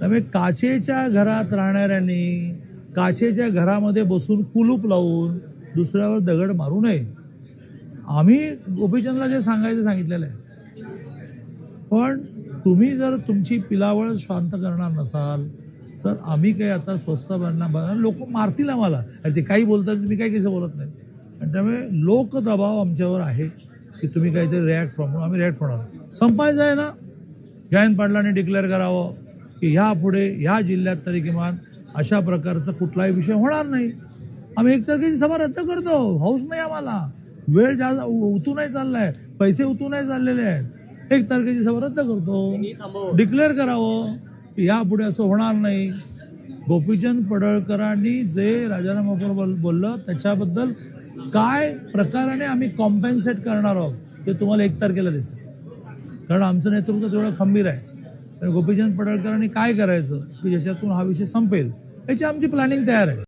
त्यामुळे काचेच्या घरात राहणाऱ्यांनी काचेच्या घरामध्ये बसून कुलूप लावून दुसऱ्यावर दगड मारू नये. आम्ही गोपीचंदला जे सांगायचं सांगितलेलं आहे. पण तुम्ही जर तुमची पिलावळ शांत करणार नसाल तर आम्ही काही आता स्वस्त बनणार लोक मारतील आम्हाला. अरे ते काही बोलतात मी काही कसं बोलत नाही. आणि त्यामुळे लोक दबाव आमच्यावर आहे की तुम्ही काहीतरी रिॲक्ट म्हणून आम्ही रिॲक्ट होणार. संपायचं आहे ना? जयंत पाटलांनी डिक्लेअर करावं. की ह्या पुढे ह्या जिल्ह्यात तरी किमान अशा प्रकारचा कुठलाही विषय होणार नाही. आम्ही एक तारखेची सभा रद्द करतो. हौस नाही आम्हाला. वेळ जास्त उतू नाही चाललाय. पैसे उतू नाही चाललेले आहेत. एक तारखेची सभा रद्द करतो. डिक्लेअर करावं की यापुढे असं होणार नाही. गोपीचंद पडळकरांनी जे राजाराम बोल बोललं त्याच्याबद्दल काय प्रकाराने आम्ही कॉम्पेन्सेट करणार आहोत ते तुम्हाला एक तारखेला दिसेल. कारण आमचं नेतृत्व तेवढं खंबीर आहे. तर गोपीचंद पडळकरांनी काय करायचं? की ज्याच्यातून हा विषय संपेल. याची आमची प्लॅनिंग तयार आहे.